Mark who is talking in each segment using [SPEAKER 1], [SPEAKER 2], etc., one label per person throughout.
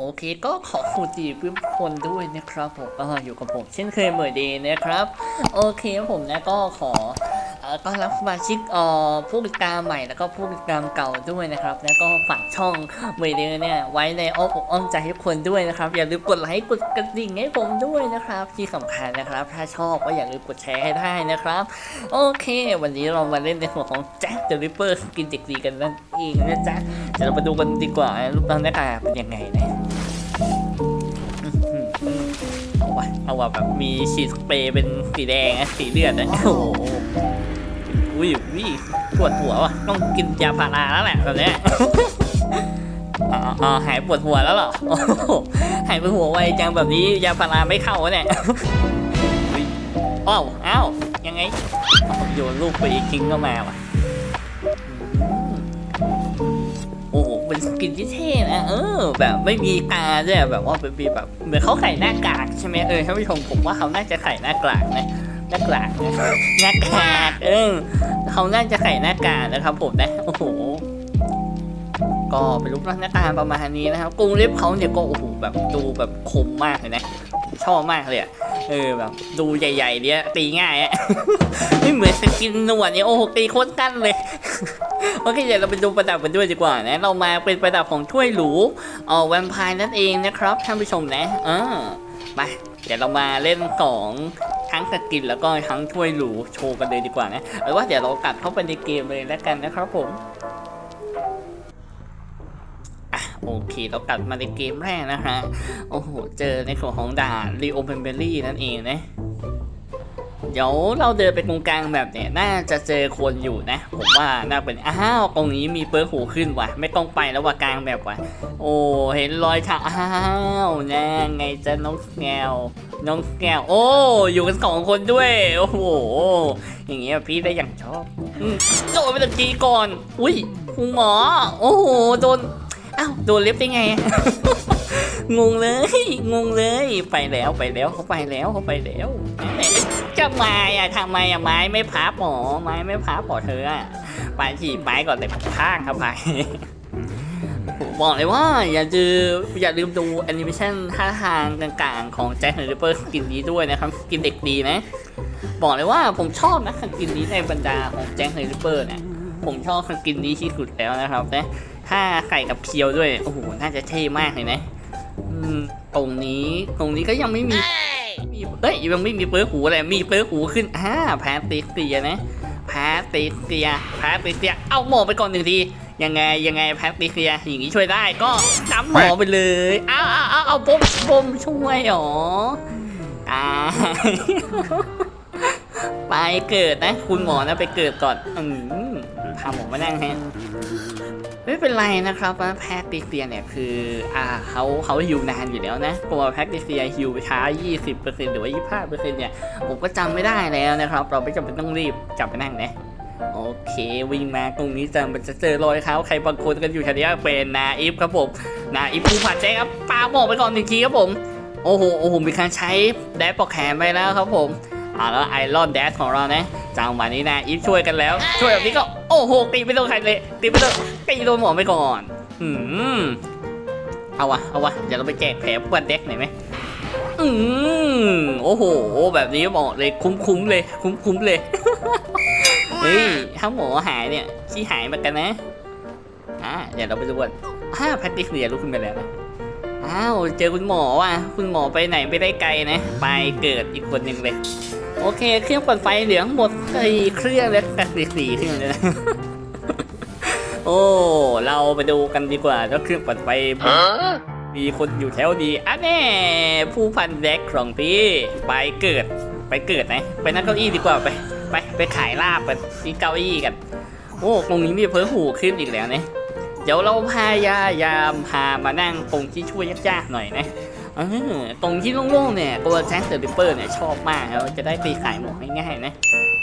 [SPEAKER 1] โอเคก็ขอสวัสดีเพื่อนทุกคนด้วยนะครับผมก็อยู่กับผมเช่นเคยเหมือนเดย์นะครับ โอเคผมนะก็ขอต้อนรับสมาชิกเอ่อผู้ติดตามใหม่แล้วก็ผู้ติดตามเก่าด้วยนะครับ แล้วก็ฝากช่องเหมือนเดย์เนี่ยไว้ในอ้อมอกอ้อมใจให้ทุกคนด้วยนะครับ อย่าลืมกดไลค์กดกระดิ่งให้ผมด้วยนะครับ ที่สำคัญนะครับ ถ้าชอบก็อย่าลืมกดแชร์ให้ได้นะครับ โอเค วันนี้เรามาเล่นในส่วของแจ็คเดอะริปเปอร์สกินเด็กดีกันนั่นเองนะจ๊ะเดี๋ยวเรามาดูกันดีกว่ารูปร่างหน้าตาเป็นยังไงนะ เอาวะเอาแบบมีฉีดสเปรย์เป็นสีแดงนะสีเลือดนะโอ้โหอุ้ยวิปวดหัวว่ะต้องกินยาพาราแล้วแหละตอนเนี้ยอ๋อหายปวดหัวแล้วเหรอหายปวดหัวไวจังแบบนี้ยาพาราไม่เข้าเนี่ยอ้าวอ้าวยังไงโยนลูกไปอีกทิ้งก็มาว่ะ อ้โหเป็นที่เท่นะเออ แบบไม่มีตาด้วยแบบว่าเป็นแบบเหมือนเขาไข่หน้ากากใช่ไหมเออท่านผู้ชมผมว่าเขาน่าจะไข่หน้ากากนะหน้ากากนะหน้ากากเออเขาน่าจะไข่หน้ากากนะครับผมนะโอ้โหก็เป็นรูปร่างหน้าตาประมาณนี้นะครับกรุงเล็บเขาเนี่ยก็โอ้โหแบบดูแบบคมมากเลยนะชอบมากเลยอะเออแบบดูใหญ่ๆเนี่ยตีง่ายอะไม่เหมือนสกินหนวดเนี่ยโอ้โหตีโคตรกั้นเลย โอเคเดี๋ยวเราไปดูประดับกันด้วยดีกว่านะ เรามาเป็นประดับของถ้วยหรูเออแวมไพร์นั่นเองนะครับท่านผู้ชมนะเออไปเดี๋ยวเรามาเล่นของทั้งสกินแล้วก็ทั้งถ้วยหรูโชว์กันเลยดีกว่านะหรือว่าเดี๋ยวเรากลับเข้าไปในเกมเลยแล้วกันนะครับผมโอเคเรากลับมาในเกมแรกนะฮะ โอ้โห เจอในส่วนของด่านรีโอเพนเบอรี่นั่นเองนะ เดี๋ยวเราเดินไปตรงกลางแบบเนี่ยน่าจะเจอคนอยู่นะ ผมว่าน่าเป็นอ้าวตรงนี้มีเปิร์หูขึ้นว่ะ ไม่ต้องไปแล้วว่ากลางแบบว่ะ โอ้เห็นรอยเท้าอ้าวน่ไงจะน้องแงวน้องแงวโอ้อยู่กันสองคนด้วยโอ้โหอย่างเงี้ยพี่ได้อย่างชอบโดนไปตะกี้ก่อน อุ้ยคุณหมอ โอ้โหโดน อ้าวโดนเล็บได้ไง งงเลย งงเลย ไปแล้วไปแล้วเขาไปแล้วเขาไปแล้วจะมาอะทำไมอะไม้ไม่พับหมอไม้ไม่พับหมอเธออะไปถีบไม้ก่อนเลยข้างครับไปบอกเลยว่าอย่าลืมอย่าลืมดูแอนิเมชันท่าทางต่างๆ ของแจ็คเนอร์เปอร์สกินนี้ด้วยนะครับสกินเด็กดีนะ บอกเลยว่าผมชอบนะสกินนี้ในบรรดาของแจ็คเนอร์เปอร์เนี่ยผมชอบสกินนี้ที่สุดแล้วนะครับนะ ถ้าใส่กับเคียวด้วย โอ้โห น่าจะเท่มากเลยนะอืมตรงนี้ ตรงนี้ก็ยังไม่มีมีเอ้ยยังไม่มีเปิร์หูอะไร มีเปิร์หูขึ้นอ่าแพทติเซียนะแพทติเซียแพทติเซีย เอาหมอไปก่อนหนึ่งที ยังไงยังไงแพทติเซียอย่างนี้ช่วยได้ก็น้ำหมอไปเลย เอาเอาเอาเอาปมปมช่วยหรอตาไปเกิดนะ คุณหมอนะไปเกิดก่อนอืมพาหมอมานั่งฮะ ไม่เป็นไรนะครับว่าแพคติเซียเนี่ยคืออ่าเขาเขาฮิวนานอยู่แล้วนะตัวแพคติเซียฮิวช้า 20%หรือว่า 25%เนี่ยผมก็จำไม่ได้แล้วนะครับ เราไม่จำเป็นต้องรีบจับไปนั่งนะโอเควิ่งมาตรงนี้จะมันจะเจอรอยเท้าใครบางคนกันอยู่แถวนี้เป็นนาอิฟครับผมนาอิฟผู้ผ่านแจ้ครับปาบอกไปก่อนหนึ่งทีครับผม โอ้โหโอ้โหมีการใช้แดดปอกแขนไปแล้วครับผม อ่าแล้วไอรอนแดดของเรานะจังหวะนี้นะอีฟช่วยกันแล้ว ช่วยแบบนี้ก็โอ้โหตีไม่โดนใครเลยตีไม่โดนตีโดนหมอไปก่อนอืมเอาวะเอาวะเดี๋ยวเราไปแจกแผลปวดเด็กหน่อยไหมอืมโอ้โห แบบนี้บอกเลยคุ้มๆเลย คุ้มๆเลยเฮ้ยถ้าหมอหายเนี่ยชี้หายเหมือนกันนะอ่าเดี๋ยวเราไปดูกันอ่าแพทติกเรียลุกขึ้นไปแล้วนะอ้าวเจอคุณหมอว่ะคุณหมอไปไหนไปได้ไกลนะ ไปเกิดอีกคนหนึ่งเลย โอเค เครื่องปั่นไฟเหลืองหมดสี่เครื่องแล้วแต่สี่สี่เครื่องเลยนะโอ้ เราไปดูกันดีกว่าว่าเครื่องปั่นไฟมีคนอยู่แถวดีอะแน่ผู้พันแดกของพี่ไปเกิด ไปเกิดนะไปนั่งเก้าอี้ดีกว่าไปไปไปขายลาบไปที่เก้าอี้กัน โอ้ตรงนี้มีเพิ่มหูขึ้นอีกแล้วนะเดี๋ยวเราพายายามพามานั่งตรงที่ช่วยยากๆหน่อยนะ เออตรงที่โล่งๆเนี่ยตัวแจ็คเดอะริปเปอร์เนี่ยชอบมากครับจะได้ตีขายหมวกง่ายๆนะ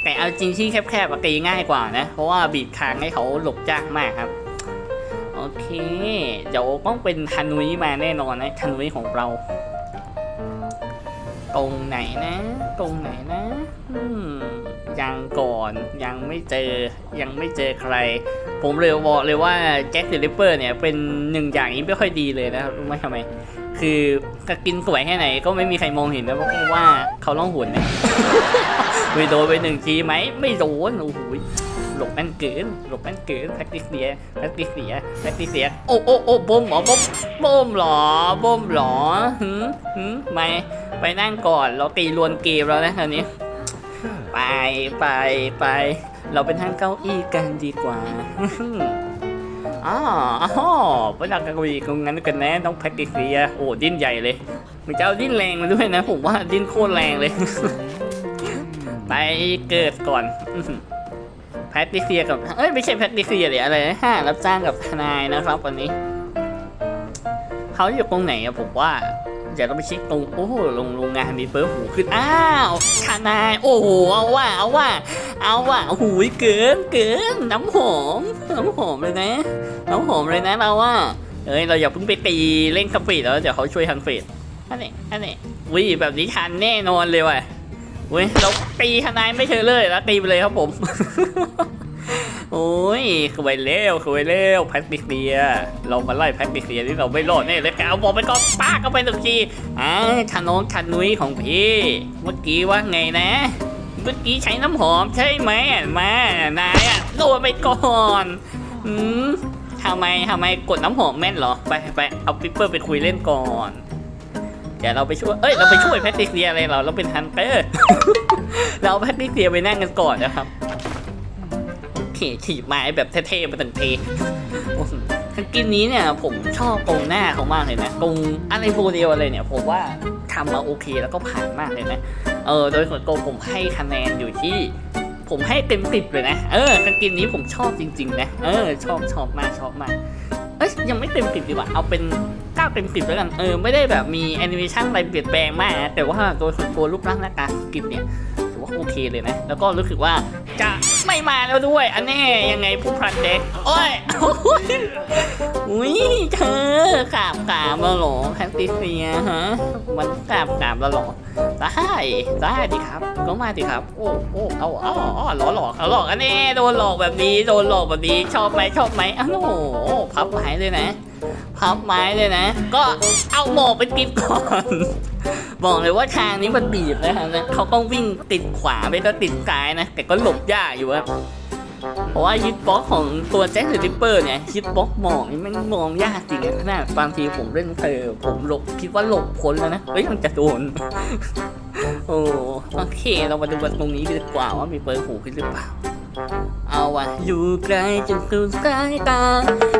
[SPEAKER 1] แต่เอาจริงที่แคบๆตีง่ายกว่านะ เพราะว่าบีบคางให้เขาหลบยากมากครับ โอเคเดี๋ยวต้องเป็นทันุยมาแน่นอนนะทันุยของเรา ตรงไหนนะ ตรงไหนนะยังก่อนยังไม่เจอยังไม่เจอใคร ผมเลยบอกเลยว่าแจ็คเดลิปเปอร์เนี่ยเป็นหนึ่งอย่างนี้ไม่ค่อยดีเลยนะรู้ไหมทำไม คือจะกินสวยแค่ไหนก็ไม่มีใครมองเห็นนะเพราะว่าเขาล่องหุ่นเนี่ยไปโดนไปหนึ่งทีไหมไม่โดนโอ้โหหลบแม่นเกินหลบแม่นเกินแพ็กติเสียแพ็กติเสียแพ็กติเสียโอ้โอ้โอ้บ้มเหรอบ้มบ้มเหรอบ้มเหรอหืมหืมไม่ไปนั่งก่อนเราตีลวนเกมแล้วนะคราวนี้ ไปไปไป เราไปนั่งเก้าอี้กันดีกว่า อ๋ออ๋อไปนั่งเก้าอี้ตรงนั้นกันแน่ต้องแพตติเซีย โอ้ดิ้นใหญ่เลยมันจะเอาดิ้นแรงมาด้วยนะ ผมว่าดิ้นโคตรแรงเลย ไปเกิดก่อน แพทริเซียกับ เอ้ยไม่ใช่แพทริเซียหรืออะไรนะฮะรับจ้างกับทนายนะครับวันนี้ เขาอยู่ตรงไหนอะผมว่า เดี๋ยวเราไปเช็คตรงโอ้โหโรงโรงงานมีเปิร์หูขึ้นอ้าวทนายโอ้โหเอาว่าเอาว่าเอาว่าโอ้โหเกินเกินน้ำหอมน้ำหอมเลยนะน้ำหอมเลยนะเราว่าเอ้ยเราอย่าเพิ่งไปตีเล่นคาเฟ่แล้วเดี๋ยวเขาช่วยทางเฟดอันนี้อันนี้วิแบบนี้ทันแน่นอนเลยว่ะเว้ยเราตีทนายไม่เชยเลยแล้วตีไปเลยครับผม โอ้ยคือไปเร็วคือไปเร็วแพทริเซียเรามาไล่แพทริเซียที่เราไม่รอดแน่เลยแกเอาบอกไปก็ป้าก็ไปสักทีอ่าชาน้องชันนุ้ยของพี่เมื่อกี้ว่าไงนะเมื่อกี้ใช้น้ำหอมใช่ไหมมานายอะโดนไปก่อนอืมทำไมทำไมกดน้ำหอมแม่นเหรอไปไปเอาปิปเปอร์ไปคุยเล่นก่อนเดี๋ยวเราไปช่วยเอ้ยเราไปช่วยแพทริเซียอะไรเราเราเป็นฮันเตอร์เราเอาแพทริเซียไปนั่งกันก่อนนะครับ โอเคถีบไม้แบบเท่ๆมาตั้งทีโอ้โหสกินนี้เนี่ยผมชอบตรงหน้าเขามากเลยนะตรงอะไรโบเดลอะไรเนี่ยผมว่าทำมาโอเคแล้วก็ผ่านมากเลยนะ เออ โดยส่วนตัวผมให้คะแนนอยู่ที่ผมให้เต็มสิบเลยนะ เออสกินนี้ผมชอบจริงๆนะ เออ ชอบชอบมากชอบมาก เอ้ยยังไม่เต็มสิบดีกว่า เอาเป็นเก้าเต็มสิบแล้วกัน เออ ไม่ได้แบบมีแอนิเมชันอะไรเปลี่ยนแปลงมากนะ แต่ว่าโดยส่วนตัวรูปร่างหน้าตาสกินเนี่ยถือว่าโอเคเลยนะ แล้วก็รู้สึกว่าจะ ไม่มาแล้วด้วย อันแน่ยังไงผู้พันเด็กโอ้ยอุ้ยเธอกราบกราบแล้วหรอแพนติเซียฮะมันกราบกราบแล้วหรอได้ได้ดิครับ ก็มาดิครับ โอ้โอ้เอาเอาเอาหลอกหลอกเอาหลอกอันนี้โดนหลอกแบบนี้โดนหลอกแบบนี้ชอบไหมชอบไหมอ้าวโอ้พับไม้เลยนะ พับไม้เลยนะ ก็เอาหมอกไปติดก่อน บอกเลยว่าทางนี้มันบีบนะครับนะเขาต้องวิ่งติดขวาไม่ก็ติดซ้ายนะ แต่ก็หลบยากอยู่ครับเพราะว่าฮิตบ็อกของตัวแจ็คเดอะริปเปอร์เนี่ยฮิตบ็อกมองนี่มันมองยากจริงนะขนาดบางทีผมเล่นเธอผมหลบคิดว่าหลบพ้นแล้วนะเฮ้ยมันจะโดน โอ้โอเค เรามาดูกันตรงนี้ดีกว่าว่ามีเปิดหูขึ้นหรือเปล่า เอาวะอยู่ไกลจนสุดสายตา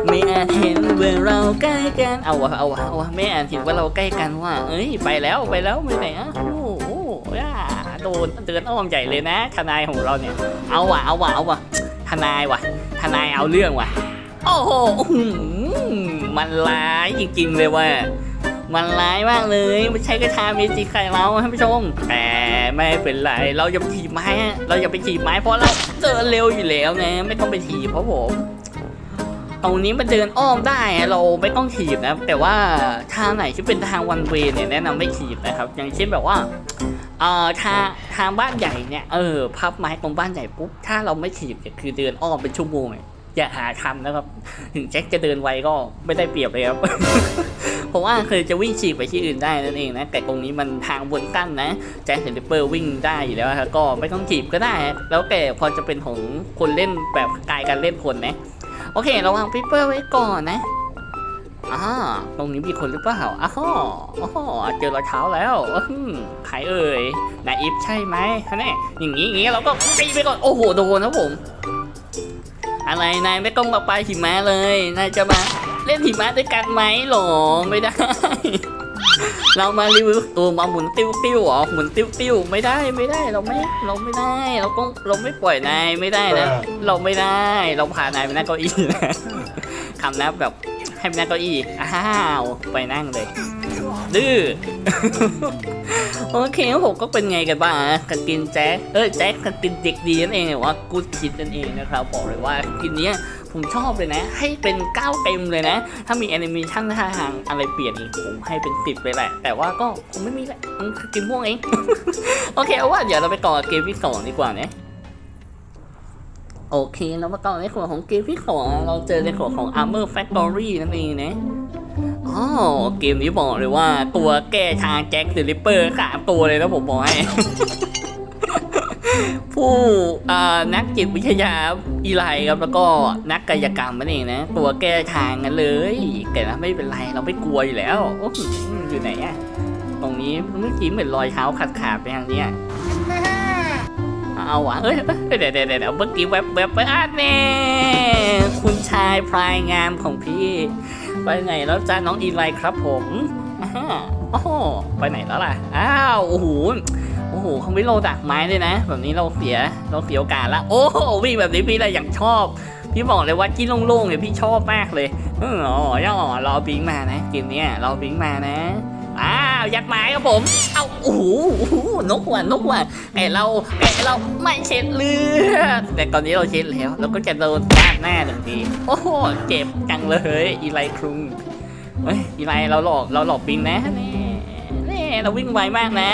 [SPEAKER 1] ไม่อาจเห็นว่าเราใกล้กัน เอาวะเอาวะเอาวะไม่อาจเห็นว่าเราใกล้กันว่า เอ้ยไปแล้วไปแล้วไปไหนอะโอ้โหย่าโดนเตือนอ้อมใหญ่เลยนะทนายของเราเนี่ย เอาวะเอาวะเอาวะทนายวะทนายเอาเรื่องวะโอ้โหอื้อหือมันร้ายจริงๆเลยว่ะ มันร้ายมากเลยไม่ใช่กระชาเมจิใครเราท่านผู้ชมแต่ไม่เป็นไรเราอย่าไปถีบไม้เราอย่าไปถีบไม้เพราะเราเดินเร็วอยู่แล้วนะไม่ต้องไปถีบเพราะผมตรงนี้มันเดินอ้อมได้เราไม่ต้องถีบนะแต่ว่าทางไหนที่เป็นทางวันเวเนี่ยแนะนำไม่ถีบนะครับ อย่างเช่นแบบว่าเอ่อทางทางบ้านใหญ่เนี่ยเออพับไม้ตรงบ้านใหญ่ปุ๊บถ้าเราไม่ถีบเนี่ยคือเดินอ้อมเป็นชั่วโมงอย่าหาทำนะครับ ถึงแจ็คจะเดินไวก็ไม่ได้เปรียบเลยครับ เพราะว่าเคยจะวิ่งฉีกไปที่อื่นได้นั่นเองนะแต่ตรงนี้มันทางวนกั้นนะแจ็คเฮลิเปอร์วิ่งได้อยู่แล้วก็ไม่ต้องถีบก็ได้ แล้วแต่พอจะเป็นของคนเล่นแบบกายการเล่นคนนะโอเคระวังพิปเปอร์ไว้ก่อนนะอ่าตรงนี้มีคนหรือเปล่าอ้าวอ้าวเจอรอยเท้าแล้วอื้อหือใครเอ่ยนายอิฟใช่ไหมฮะเนี่ยอย่างนี้อย่างนี้เราก็ตีไปก่อนโอ้โหโดนนะผม อะไรนายไม่ต้องมาปลาหิมะเลยนายจะมาเล่นหิมะด้วยกันไหมหรอไม่ได้ เรามารีวิวตัวมาหมุนติ้วติ้วเหรอหมุนติ้วติ้วไม่ได้ไม่ได้เราไม่เราไม่ได้ เราต้องเราไม่ปล่อยนายไม่ได้นะเราไม่ได้เราพานายไปนั่งเก้าอี้นะคำนับแบบให้ไปนั่งเก้าอี้อ้าวไปนั่งเลย ดื้อโอเคผมก็เป็นไงกันบ้างกันกินแจ็คเออแจ็คกันกินเด็กดีนั่นเองหรือว่ากูดคิดนั่นเองนะครับบอกเลยว่ากินเนี้ยผมชอบเลยนะ ให้เป็น9เต็มเลยนะ ถ้ามีแอนิเมชันท่าทางอะไรเปลี่ยนอีกผมให้เป็น10เลยแหละ แต่ว่าก็คงไม่มีแหละมันคือกินม่วงเอง โอเคเอาว่าเดี๋ยวเราไปต่อเกมที่สองดีกว่านะโอเคแล้วมาต่อในส่วนของเกมที่สองเราเจอในส่วนของ Armor Factory นั่นเองนะ เกมนี้บอกเลยว่าตัวแก้ทางแจ็คเดลิปเปอร์สามตัวเลยนะผมบอกให้ ผู้นักจิตวิทยาอีไลครับแล้วก็นักกายกรรมนั่นเองนะ ตัวแก้ทางกันเลย แต่นะไม่เป็นไรเราไม่กลัวอยู่แล้วออยู่ไหนอะตรงนี้เมื่อกี้เหมือนรอยเท้าขาดขาดๆไปทางนี้เอาวะเอ้ยเดี๋ยวเดี๋ยวเดี๋ยวเมื่อกี้แวบแวบไปอ่านแน่คุณชายพลายงามของพี่ ไปไหนแล้วจ้าน้องอีไลครับผมอ่าโอ้โหไปไหนแล้วล่ะ อ้าว โอ้โห โอ้โหเขาไม่โลดักไม้เลยนะ แบบนี้เราเสีย เราเสียโอกาสละ โอ้โหวิ่งแบบนี้พี่เลยอย่างชอบ พี่บอกเลยว่าที่โล่งๆเนี่ยพี่ชอบมากเลยอออ๋อย่อรอบิงมานะ เกมนี้เราบิงมานะ ยัดไม้ครับผม เอาโอ้โหนกหวานกหวานไอเราไอเราไม่เช็ดเลือดแต่ตอนนี้เราเช็ดแล้วเราก็จะโดนฟาดหน้าหนึ่งทีโอ้โหเจ็บจังเลยอีไลครุงเฮ้ยอีไลเราหลอกเราหลอกบิงนะนี่นี่เราวิ่งไวมากนะ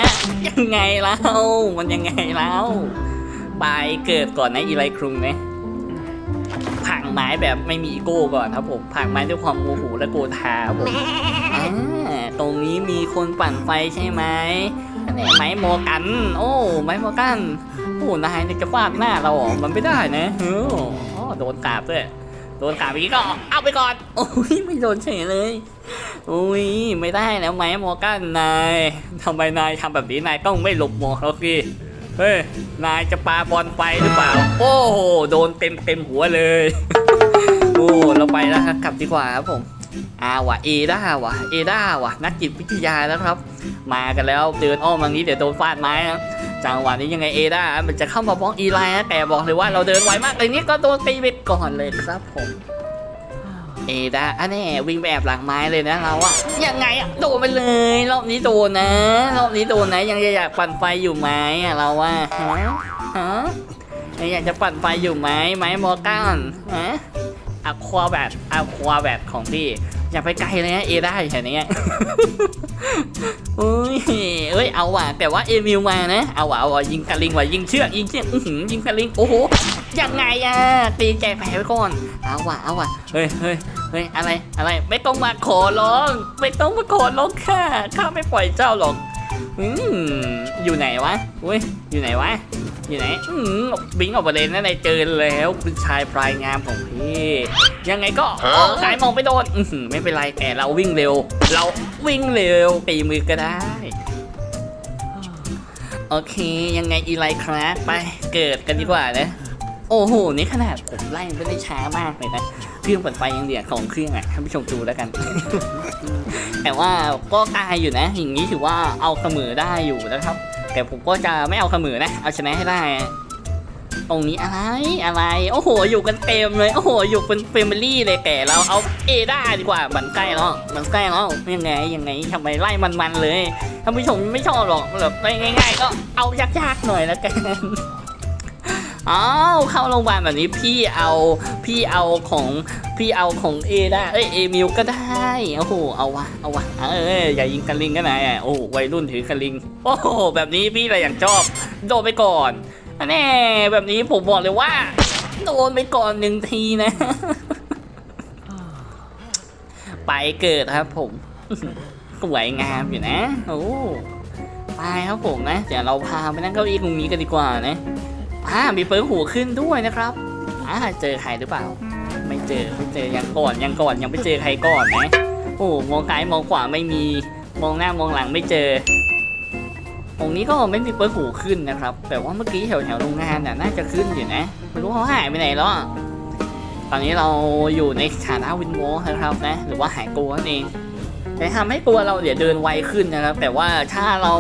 [SPEAKER 1] ยังไงแล้วมันยังไงแล้วไปเกิดก่อนนะอีไลครุงนะผังไม้แบบไม่มีอีโก้ก่อนครับผมผังไม้ด้วยความโมโหและโกธาครับผม ตรงนี้มีคนปั่นไฟใช่ไหมนั่นแหละไม้โมกัน โอ้ ไม้โมกันโอ้นายจะฟาดหน้าเราหรอมันไม่ได้นะเอออ๋อโดนกาบด้วยโดนกาบอีกก็เอาไปก่อน โอ้ยไม่โดนเฉยเลยโอ้ยไม่ได้แล้วไหมโมอกันนายทำไมนายทำแบบนี้นายต้องไม่หลบหมอกหรอกสิเฮ้ยนายจะปาบอลไปหรือเปล่า โอ้โหโดนเต็มเต็มหัวเลย โอ้เราไปแล้วครับกลับดีกว่าครับผม อาวะเอด้าวะเอด้าวะนักจิตวิทยาแล้วครับ มากันแล้วเดินอ้อมทางนี้เดี๋ยวโดนฟาดไม้นะจังหวะนี้ยังไงเอด้ามันจะเข้ามาบล็อกอีไลน์นะแต่บอกเลยว่าเราเดินไวมากเลยนี่ก็โดนตีไปก่อนเลยครับผมเอดาอันนี้วิ่งไปแอบหลังไม้เลยนะเราอะยังไงอะโดนไปเลยรอบนี้โดนนะรอบนี้โดนนะยังอยากปั่นไฟอยู่ไหมอะเราว่าฮะฮะยังอยากจะปั่นไฟอยู่ไหมไหมมอร์กันฮะ อะควาแบทอะควาแบทของพี่ อย่าไปไกลเลยนะเอได้แค่นี้อุ้ยเอ้ยเอาว่ะแต่ว่าเอมิวมานะเอาว่ะเอาว่ะยิงกระลิงว่ะยิงเชือกยิงเชือกอื้อหือยิงกระลิงโอ้โหยังไงอะตีแจกแผลไว้ก่อนเอาว่ะเอาว่ะเฮ้ยเฮ้ยเฮ้ยอะไรอะไรไม่ต้องมาขอร้อง ไม่ต้องมาขอร้องค่ะข้าไม่ปล่อยเจ้าหรอก อืมอยู่ไหนวะอุ้ยอยู่ไหนวะ อยู่ไหน อืมบิงออกมาเลยนะนายเจอแล้วคุณชายพลายงามของพี่ ยังไงก็โอ้สายมองไปโดนอือหือไม่เป็นไรแต่เราวิ่งเร็ว เราวิ่งเร็วตีมือก็ได้โอเค ยังไงอีไลครับไปเกิดกันดีกว่านะโอ้โห นี่ขนาดผมไล่ไม่ได้ช้ามากเลยนะ เครื่องปั่นไฟยังเหลือของเครื่องอะท่านผู้ชมดูแล้วกัน แต่ว่าก็กายอยู่นะ อย่างนี้ถือว่าเอาเสมอได้อยู่นะครับ แต่ผมก็จะไม่เอาเสมอนะ เอาชนะให้ได้ตรงนี้อะไรอะไรโอ้โห อยู่กันเต็มเลยโอ้โห อยู่เป็นเฟมิลี่เลยแต่เราเอาเอได้ดีกว่ามันใกล้แล้วมันใกล้แล้วยังไงยังไงทำไมไล่มันๆเลยท่านผู้ชมไม่ชอบหรอกแบบง่าย ๆ ก็เอายากๆหน่อยแล้วกัน อ้าวเข้าโรงพยาบาลแบบนี้พี่เอาพี่เอาของพี่เอาของเอได้เอ้ยเอมิวก็ได้โอ้โหเอาวะเอาวะเอออย่ายิงกันลิงกันหนโอ้วัยรุ่นถือกันลิง โอ้โหแบบนี้พี่อะไรอย่างชอบ โดนไปก่อนอันแน่แบบนี้ผมบอกเลยว่าโดนไปก่อนหนึ่งทีนะ ไปเกิดครับผมสวยงามอยู่นะ โอ้ไปครับผมนะ เดี๋ยวเราพาไปนั่งเก้าอี้ตรงนี้กันดีกว่านะ อ่ามีเปิดหูขึ้นด้วยนะครับอ่าเจอใครหรือเปล่า ไม่เจอไม่เจอยังก่อนยังก่อนยังไม่เจอใครก่อนนะโอ้มองซ้ายมองขวาไม่มีมองหน้ามองหลังไม่เจอ ตรงนี้ก็ไม่มีเปิดหูขึ้นนะครับ แต่ว่าเมื่อกี้แถวแถวโรงงานน่ะน่าจะขึ้นอยู่นะไม่รู้เขาหายไปไหนแล้วตอนนี้เราอยู่ในฐานะวินโวนะครับนะ หรือว่าหายตัวนั่นเอง แต่ทำให้ตัวเราเดี๋ยวเดินไวขึ้นนะครับ แต่ว่าถ้าเรา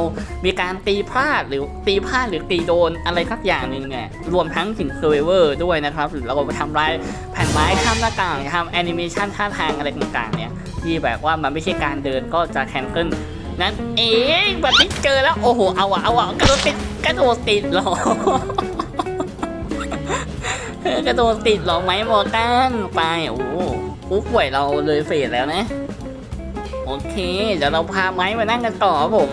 [SPEAKER 1] มีการตีพลาดหรือตีพลาดหรือตีโดนอะไรสักอย่างหนึ่งเนี่ยรวมทั้งถึงเซอร์เวอร์ด้วยนะครับหรือเราไปทำลายแผ่นไม้ข้ามหน้าต่างทำแอนิเมชันท่าทางอะไรต่างๆ เนี่ยที่แบบว่ามันไม่ใช่การเดินก็จะแคนเซิลนั้นเอ๊ะแบบนี้เจอแล้วโอ้โหเอาอะเอาอะกระโดดติดกระโดดติดหรอกระโดดติดหรอไหมมอร์กันไปโอ้โหผู้ป่วยเราเลยเฟสแล้วนะ โอเค เดี๋ยวเราพาไม้มานั่งกันต่อครับผม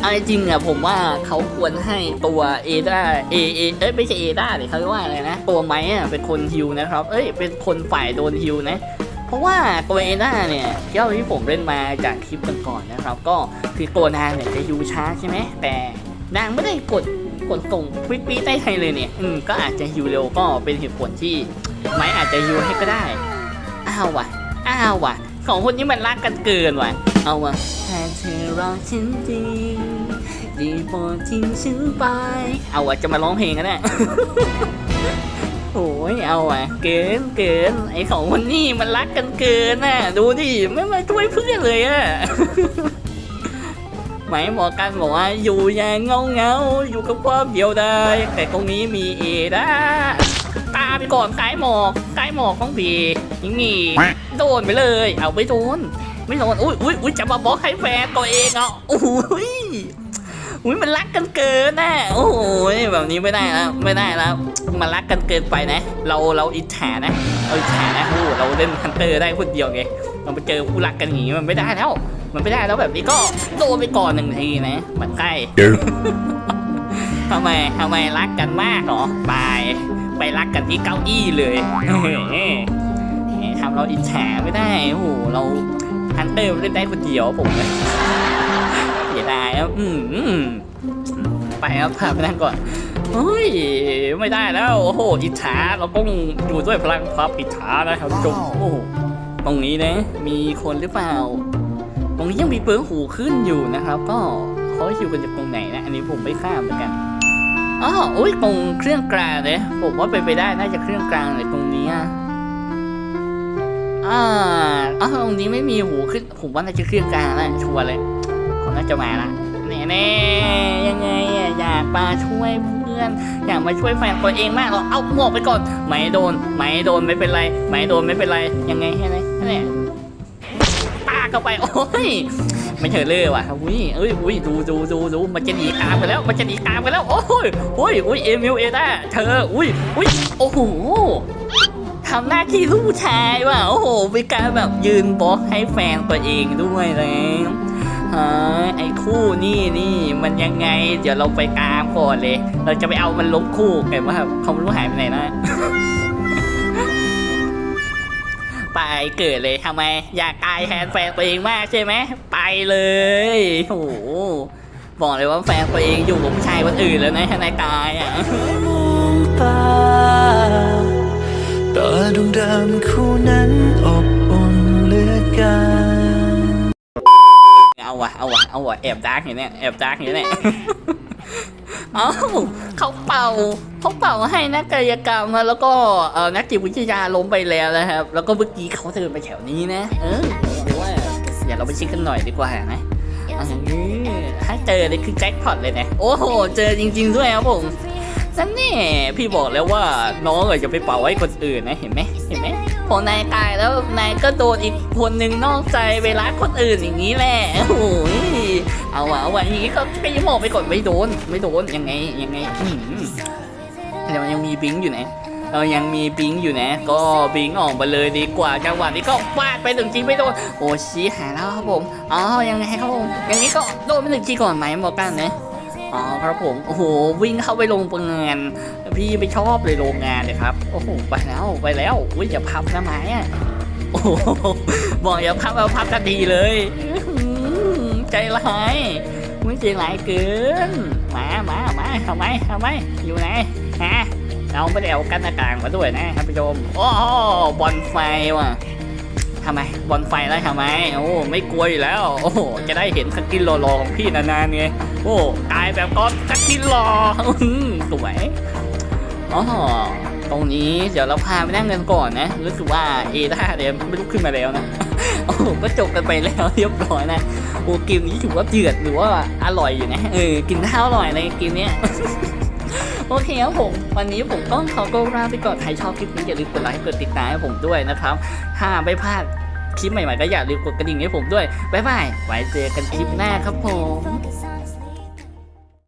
[SPEAKER 1] เอาจริงอะผมว่าเขาควรให้ตัวเอดาเอเอเอ้ยไม่ใช่เอดาเนี่ยเขาเรียกว่าอะไรนะ ตัวไม้อะเป็นคนฮิวนะครับ เอ้ยเป็นคนฝ่ายโดนฮิวนะ เพราะว่าตัวเอดาเนี่ยเท่าที่ผมเล่นมาจากคลิปก่อนๆนะครับ ก็คือตัวนางเนี่ยจะฮิวช้าใช่ไหมแต่นางไม่ได้กดกดส่งควิกปีได้ใครเลยเนี่ย อืมก็อาจจะฮิวเร็วก็เป็นเหตุผลที่ไม้อาจจะฮิวให้ก็ได้ อ้าวว่ะ อ้าวว่ะ สองคนนี้มันรักกันเกินว่ะ เอาว่ะถ้าเธอรอฉันจริงดีโปรดทิ้งฉันไป เอาว่ะจะมาร้องเพลงกันแน่โอ้ยเอาว่ะ เกินเกินไอสองคนนี้มันรักกันเกินน่ะ ดูดิไม่มาช่วยเพื่อนเลยอะไหมหมอกันบอกว่าอยู่อย่างเงาเงาๆอยู่กับความเดียวดายแต่ตรงนี้มีเอด้าไปก่อนสายหมอกสายหมอกของผียังมีโดนไปเลย เอาไม่โดนไม่โดนอุ้ยอุ้ยอุ้ยจะมาบล็อกให้แฟนตัวเองอะโอ้ยอุ้ยมันรักกันเกินน่ะโอ้ยแบบนี้ไม่ได้แล้วไม่ได้แล้วมันรักกันเกินไปนะ เราเราอิจฉานะเราอิจฉานะโอ้เราเล่นฮันเตอร์ได้คนเดียวไงเราไปเจอผู้รักกันอย่างนี้มันไม่ได้แล้ว มันไม่ได้แล้วแบบนี้ก็โดนไปก่อนหนึ่งทีนะมันใกล้ทำไมทำไมรักกันมากเหรอไป ไปรักกันที่เก้าอี้เลยทำเราอิจฉาไม่ได้โอ้โหเราฮันเตอร์เล่นได้คนเดียวผมเลยเสียดายครับอืมไปครับพาไปนั่งก่อนเฮ้ยไม่ได้แล้วโอ้โหอิจฉาเราต้องอยู่ด้วยพลังความอิจฉานะครับทุกคนโอ้โหตรงนี้นะ มีคนหรือเปล่า ตรงนี้ยังมีเปิงหูขึ้นอยู่นะครับ ก็เขาอยู่กันจากตรงไหนนะ อันนี้ผมไม่ทราบเหมือนกัน อ๋ออุ้ยตรงเครื่องกลางเลยผมว่าไปนไปได้น่าจะเครื่องกลางเลยตรงนี้อะอ่าอ๋อตรงนี้ไม่มีหูขึ้นผมว่าน่าจะเครื่องกลางแล้วชัวร์เลยเขาน่าจะมาละแน่แน่ยังไงอะอยากมาช่วยเพื่อน อยากมาช่วยแฟนตัวเองมากเหรอเอาหมวกไปก่อนไม่โดนไม่โดนไม่เป็นไรไม่โดนไม่เป็นไรยังไงแค่ไหนแค่ไหนปาเข้าไปโอ้ย ไม่เฉยเลยว่ะอุ้ยเอ้ยอุ้ยดูดูดูดูมันจะหนีตามไปแล้ว มันจะหนีตามไปแล้ว โอ้ยโอ้ยอุ้ยเอมิลเอด้าเธอ อุ้ยอุ้ยโอ้โหทำหน้าที่ลูกชายว่ะ โอ้โหมีการแบบยืนบล็อกให้แฟนตัวเองด้วยแล้วฮ้ยไอ้คู่นี่นี่มันยังไง เดี๋ยวเราไปตามก่อนเลย เราจะไปเอามันลบคู่แต่ว่าเขาไม่รู้หายไปไหนนะ เกิดเลยทำไม อยากตายแทนแฟนตัวเองมากใช่ไหม ไปเลยโอ้โหบอกเลยว่าแฟนตัวเองอยู่กับผู้ชายคนอื่นแล้วนะทนายตายอะ
[SPEAKER 2] มองตาต่อดวงดาวคู่นั้นอบอุ่นเหลือเกัน
[SPEAKER 1] เอาวะเอาวะเอาวะแอบดาร์กอย่างเนี้ยแอบดาร์กอย่างเนี้ย เอ้าเขาเป่าเขาเป่าให้นักกายกรรมแล้วก็เออนักจิตวิทยาล้มไปแล้วนะครับ แล้วก็เมื่อกี้เขาเดินไปแถวนี้นะ เออเดี๋ยวว่าเดี๋ยวเราไปเช็คกันหน่อยดีกว่านะอันนี้ถ้าเจอนี่คือแจ็คพอตเลยนะ โอ้โห เจอจริง ๆ ด้วยครับผมนั่นนี่พี่บอกแล้วว่าน้องอะจะไปเป่าให้คนอื่นนะเห็นไหมเห็นไหม พอนายตายแล้วนายก็โดนอีกคนนึงนอกใจไปรักคนอื่นอย่างนี้แหละโอ้โหเอาวะวะอย่างนี้ก็ก็ยังบอกไปก่อนไม่โดน ไม่โดนยังไงยังไงอืมแต่มันยังมีบิงอยู่นะเรายังมีบิงอยู่นะ ก็บิงออกมาเลยดีกว่าจังหวะนี้ก็ฟาดไปหนึ่งทีไม่โดนโอ้ชี้หายแล้วครับผมอ๋อยังไงครับผมอย่างนี้ก็โดนไปหนึ่งทีก่อนไหมบอกกันนะ อ๋อครับผม โอ้โห วิ่งเข้าไปโรงงาน พี่ไม่ชอบเลยโรงงานเลยครับ โอ้โห ไปแล้ว ไปแล้วอุ้ยอย่าพับนะไม้อะโอ้บอกอย่าพับเอาพับกันดีเลยหือใจร้ายมึงใจร้ายเกิน มามามาทำไมทำไมอยู่ไหน ฮะ เราไม่ได้เอากันหน้ากางมาด้วยนะครับผู้ชม โอ้บอลไฟว่ะ ทำไมบอลไฟแล้วทำไม โอ้ไม่กลัวอยู่แล้ว โอ้จะได้เห็นสกินโลโลของพี่นานๆไงโอ้ตายแบบก้อนสกินหล่อสวยอ๋อตรงนี้เดี๋ยวเราพาไปนั่งกันก่อนนะรู้สึกว่าเอท่าเดี๋ยวไม่ลุกขึ้นมาแล้วนะโอ้ก็จบกันไปแล้วเรียบร้อยนะโอ้เกมนี้ถือว่าเดือดหรือว่าอร่อยอยู่นะเออกินข้าวอร่อยในเกมเนี้ย โอเคครับผม วันนี้ผมต้องขอตัวลาไปก่อน ใครชอบคลิปนี้อย่าลืมกดไลค์กดติดตามให้ผมด้วยนะครับ ถ้าไม่พลาดคลิปใหม่ๆก็อย่าลืมกดกระดิ่งให้ผมด้วย บ๊ายบาย ไว้เจอกันคลิปหน้าครับผม